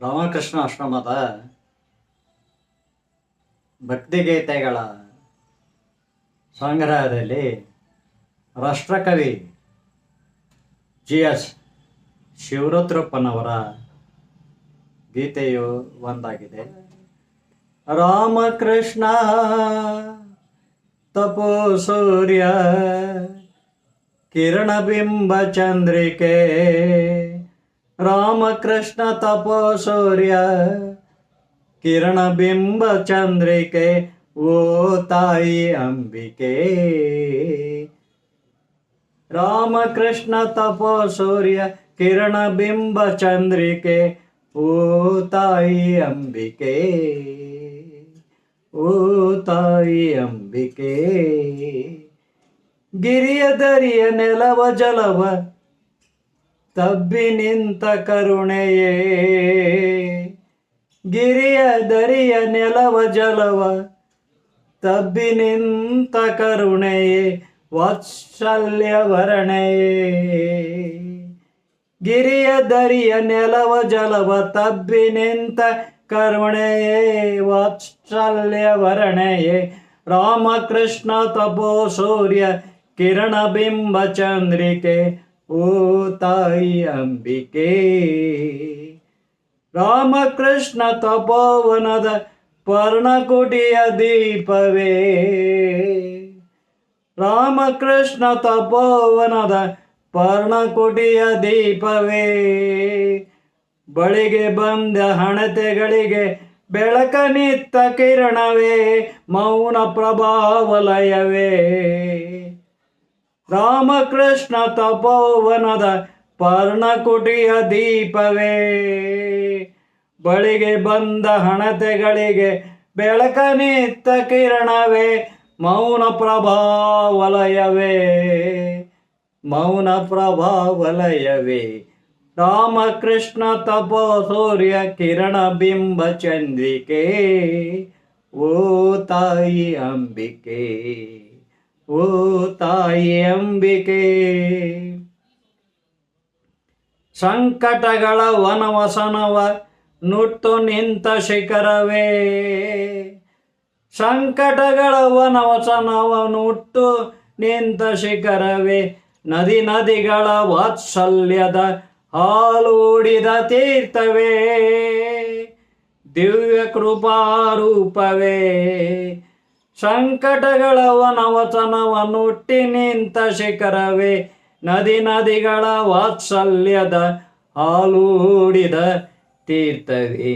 ರಾಮಕೃಷ್ಣ ಆಶ್ರಮದ ಭಕ್ತಿಗೀತೆಗಳ ಸಂಗ್ರಹದಲ್ಲಿ ರಾಷ್ಟ್ರಕವಿ ಜಿ ಎಸ್ ಶಿವರುದ್ರಪ್ಪನವರ ಗೀತೆಯು ಒಂದಾಗಿದೆ. ರಾಮಕೃಷ್ಣ ತಪೋ ಸೂರ್ಯ ಕಿರಣಬಿಂಬ ಚಂದ್ರಿಕೆ ರಾಮಕೃಷ್ಣ ತಪೋಸೂರ್ಯ. ಕಿರಣ ಬಿಂಬ ಚಂದ್ರಿಕೆ, ಓ ತಾಯಿ ಅಂಬಿಕೆ. ರಾಮಕೃಷ್ಣ ತಪೋಸೂರ್ಯ, ಕಿರಣ ಬಿಂಬ ಚಂದ್ರಿಕೆ, ಓ ತಾಯಿ ಅಂಬಿಕೆ. ಓ ತಾಯಿ ಅಂಬಿಕೆ. ಗಿರಿಯ ದರಿಯ ನೆಲವ ಜಲವ ತಬ್ಬಿ ನಿಂತ ಕರುಣೆಯೇ. ಗಿರಿಯ ದರಿಯ ನೆಲವ ಜಲವ ತಬ್ಬಿ ನಿಂತ ಕರುಣೆಯೇ, ವಾತ್ಸಲ್ಯ ವರಣೆಯೇ. ಗಿರಿಯ ದರಿಯ ನೆಲವ ಜಲವ ತಬ್ಬಿ ನಿಂತ ಕರುಣೆಯೇ, ವಾತ್ಸಲ್ಯ ವರಣೆಯೇ. ರಾಮಕೃಷ್ಣ ತಪೋ ಸೂರ್ಯ ಕಿರಣ ಬಿಂಬ ಚಂದ್ರಿಕೆ ಓ ತಾಯಿ ಅಂಬಿಕೆ, ರಾಮಕೃಷ್ಣ ತಪೋವನದ ಪರ್ಣಕುಟಿಯ ದೀಪವೇ. ರಾಮಕೃಷ್ಣ ತಪೋವನದ ಪರ್ಣಕುಟಿಯ ದೀಪವೇ. ಬಳಿಗೆ ಬಂದ ಹಣತೆಗಳಿಗೆ ಬೆಳಕ ನಿತ್ತ ಕಿರಣವೇ, ಮೌನ ಪ್ರಭಾವಲಯವೇ. ರಾಮಕೃಷ್ಣ ತಪೋವನದ ಪರ್ಣಕುಟಿಯ ದೀಪವೇ. ಬಳಿಗೆ ಬಂದ ಹಣತೆಗಳಿಗೆ ಬೆಳಕನಿತ್ತ ಕಿರಣವೇ, ಮೌನ ಪ್ರಭಾವಲಯವೇ. ಮೌನ ಪ್ರಭಾವಲಯವೇ. ರಾಮಕೃಷ್ಣ ತಪೋ ಸೂರ್ಯ ಕಿರಣ ಬಿಂಬ ಚಂದ್ರಿಕೆ, ಓ ತಾಯಿ ಅಂಬಿಕೆ. ಓ ತಾಯಿ ಅಂಬಿಕೆ. ಸಂಕಟಗಳ ವನವಸನವ ನುಟ್ಟು ನಿಂತ ಶಿಖರವೇ. ಸಂಕಟಗಳ ವನವಸನವ ನುಟ್ಟು ನಿಂತ ಶಿಖರವೇ. ನದಿ ನದಿಗಳ ವಾತ್ಸಲ್ಯದ ಹಾಲು ಹಾಲೂಡಿದ ತೀರ್ಥವೇ. ದಿವ್ಯ ಕೃಪಾರೂಪವೇ ಸಂಕಟಗಳ ವನವಚನವ ನುಟ್ಟಿ ನಿಂತ ಶಿಖರವೇ, ನದಿ ನದಿಗಳ ವಾತ್ಸಲ್ಯದ ಹಾಲೂಡಿದ ತೀರ್ಥವೇ,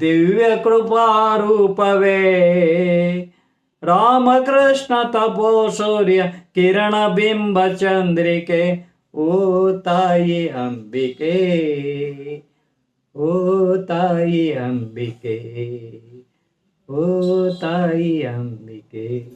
ದಿವ್ಯ ಕೃಪಾರೂಪವೇ ರಾಮಕೃಷ್ಣ ತಪೋ ಸೂರ್ಯ ಕಿರಣ ಬಿಂಬ ಚಂದ್ರಿಕೆ, ಓ ತಾಯಿ ಅಂಬಿಕೆ, ಓ ತಾಯಿ ಅಂಬಿಕೆ, ಓ ತಾಯಿ ಅಂಬಿಕೆ. day